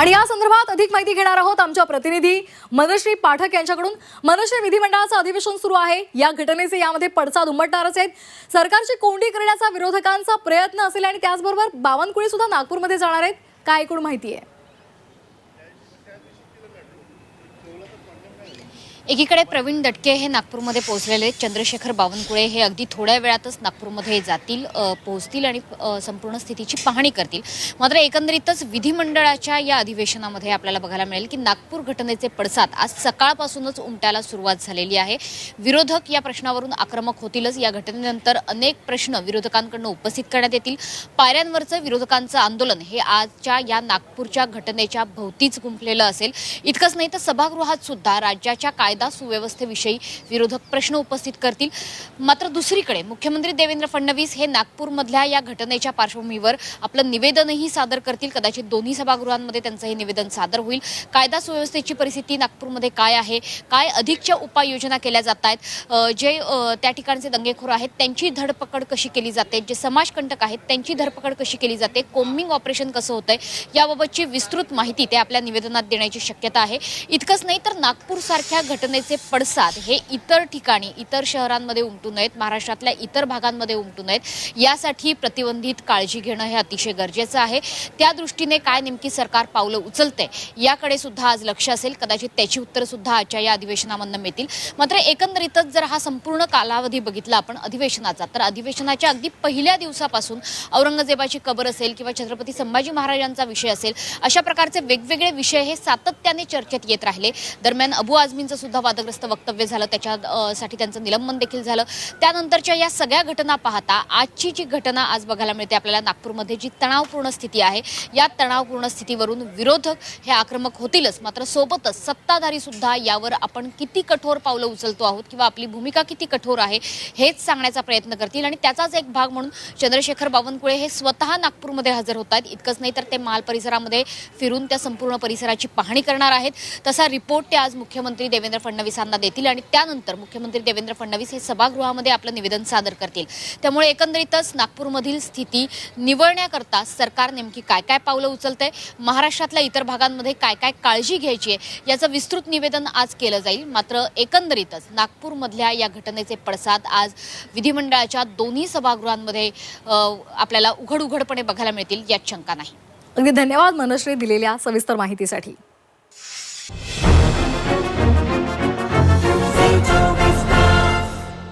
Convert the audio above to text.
आणि या संदर्भात अधिक माहिती घेणार आहोत आमच्या प्रतिनिधी मनश्री पाठक यांच्याकडून. मनश्री विधिमंडळाचं अधिवेशन सुरू आहे. या घटनेचे यामध्ये पडसाद उमटणारच आहेत. सरकारची कोंडी करण्याचा विरोधकांचा प्रयत्न असेल आणि त्याचबरोबर बावनकुळे सुद्धा नागपूरमध्ये जाणार आहेत. काय एकूण माहिती आहे? एकीकडे प्रवीण दटके हे नागपूरमध्ये पोहोचलेले चंद्रशेखर बावनकुळे हे अगदी थोड्या वेळातच नागपूरमध्ये जातील पोहोचतील आणि संपूर्ण स्थितीची पाहणी करतील. मात्र एकंदरीतच विधिमंडळाच्या या अधिवेशनामध्ये आपल्याला बघायला मिळेल की नागपूर घटनेचे पडसाद आज सकाळपासूनच उमटायला सुरुवात झालेली आहे. विरोधक या प्रश्नावरून आक्रमक होतीलच. या घटनेनंतर अनेक प्रश्न विरोधकांकडून उपस्थित करण्यात येतील. पायऱ्यांवरचं विरोधकांचं आंदोलन हे आजच्या या नागपूरच्या घटनेच्या भोवतीच गुंफलेलं असेल. इतकंच नाही तर सभागृहात सुद्धा राज्याच्या कायदा सुव्यवस्थेविषयी विरोधक प्रश्न उपस्थित करतील. मात्र दुसरीकडे मुख्यमंत्री देवेंद्र फडणवीस हे नागपूरमधल्या या घटनेच्या पार्श्वभूमीवर आपलं निवेदनही सादर करतील. कदाचित दोन्ही सभागृहांमध्ये त्यांचं हे निवेदन सादर होईल. कायदा सुव्यवस्थेची परिस्थिती नागपूरमध्ये काय आहे? काय अधिकच्या उपाययोजना केल्या जात आहेत जे त्या ठिकाणचे दंगेखोर आहेत त्यांची धडपकड कशी केली जाते? जे समाजकंटक आहेत त्यांची धरपकड कशी केली जाते? कोम्बिंग ऑपरेशन कसं होतंय? याबाबतची विस्तृत माहिती ते आपल्या निवेदनात देण्याची शक्यता आहे. इतकंच नाही तर नागपूरसारख्या घटनेचे पडसाद हे इतर ठिकाणी इतर शहरांमध्ये उमटू नयेत महाराष्ट्रातल्या इतर भागांमध्ये उमटू नयेत. यासाठी प्रतिबंधित काळजी घेणं हे अतिशय गरजेचं आहे. त्या दृष्टीने काय नेमकी सरकार पावलं उचलते याकडे सुद्धा आज लक्ष असेल. कदाचित त्याची उत्तरं सुद्धा आजच्या या अधिवेशनामधनं मिळतील. मात्र एकंदरीतच जर हा संपूर्ण कालावधी बघितला आपण अधिवेशनाचा तर अधिवेशनाच्या अगदी पहिल्या दिवसापासून औरंगजेबाची कबर असेल किंवा छत्रपती संभाजी महाराजांचा विषय असेल अशा प्रकारचे वेगवेगळे विषय हे सातत्याने चर्चेत येत राहिले. दरम्यान अबू आझमींचं सुद्धा वादग्रस्त वक्तव्य झालं. त्याच्यासाठी त्यांचं निलंबन देखील झालं. त्यानंतरच्या या सगळ्या घटना पाहता आजची जी घटना आज बघायला मिळते आपल्याला नागपूरमध्ये जी तणावपूर्ण स्थिती आहे या तणावपूर्ण स्थितीवरून विरोधक हे आक्रमक होतीलच. मात्र सोबतच सत्ताधारी सुद्धा यावर आपण किती कठोर पावलं उचलतो आहोत किंवा आपली भूमिका किती कठोर आहे हेच सांगण्याचा प्रयत्न करतील. आणि त्याचाच एक भाग म्हणून चंद्रशेखर बावनकुळे हे स्वतः नागपूरमध्ये हजर होत आहेत इतकंच नाही तर ते माल परिसरामध्ये फिरून त्या संपूर्ण परिसराची पाहणी करणार आहेत. तसा रिपोर्ट ते आज मुख्यमंत्री देवेंद्र फडणवीसांना देतील आणि त्यानंतर मुख्यमंत्री देवेंद्र फडणवीस हे सभागृहामध्ये आपलं निवेदन सादर करतील. त्यामुळे एकंदरीतच नागपूरमधील स्थिती निवळण्याकरता सरकार नेमकी काय काय पावलं उचलतंय महाराष्ट्रातल्या इतर भागांमध्ये काय काय काळजी घ्यायची आहे याचं विस्तृत निवेदन आज केलं जाईल. मात्र एकंदरीतच नागपूरमधल्या या घटनेचे पडसाद आज विधिमंडळाच्या दोन्ही सभागृहांमध्ये आपल्याला उघड उघडपणे बघायला मिळतील यात शंका नाही. अगदी धन्यवाद मनश्री दिलेल्या सविस्तर माहितीसाठी.